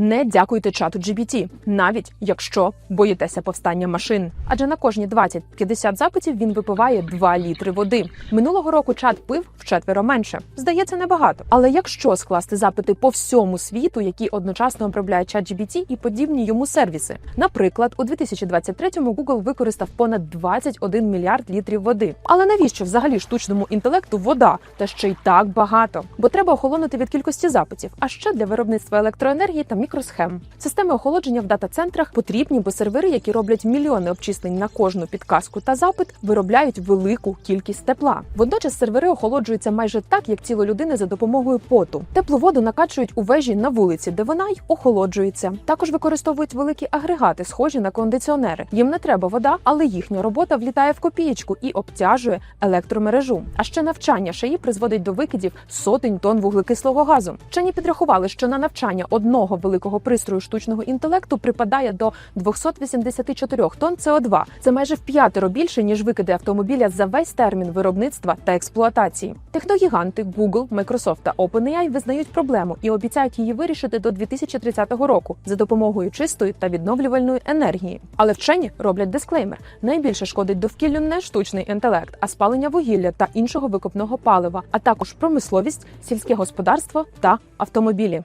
Не дякуйте чату GPT, навіть якщо боїтеся повстання машин. Адже на кожні 20-50 запитів він випиває 2 літри води. Минулого року чат пив вчетверо менше. Здається, небагато. Але якщо скласти запити по всьому світу, які одночасно обробляє чат GPT і подібні йому сервіси, наприклад, у 2023-му Google використав понад 21 мільярд літрів води. Але навіщо взагалі штучному інтелекту вода? Та ще й так багато, бо треба охолонути від кількості запитів, а ще для виробництва електроенергії та мікросхем. Системи охолодження в дата-центрах потрібні, бо сервери, які роблять мільйони обчислень на кожну підказку та запит, виробляють велику кількість тепла. Водночас сервери охолоджуються майже так, як тіло людини за допомогою поту. Теплу воду накачують у вежі на вулиці, де вона й охолоджується. Також використовують великі агрегати, схожі на кондиціонери. Їм не треба вода, але їхня робота влітає в копієчку і обтяжує електромережу. А ще навчання шиї призводить до викидів сотень тонн вуглекислого газу. Вчені підрахували, що на навчання одного великого пристрою штучного інтелекту припадає до 284 тонн СО2. Це майже в п'ятеро більше ніж викиди автомобіля за весь термін виробництва та експлуатації. Техногіганти Google, Microsoft та OpenAI визнають проблему і обіцяють її вирішити до 2030 року за допомогою чистої та відновлювальної енергії. Але вчені роблять дисклеймер: найбільше шкодить довкіллю не штучний інтелект, а спалення вугілля та іншого викопного палива, а також промисловість, сільське господарство та автомобілі.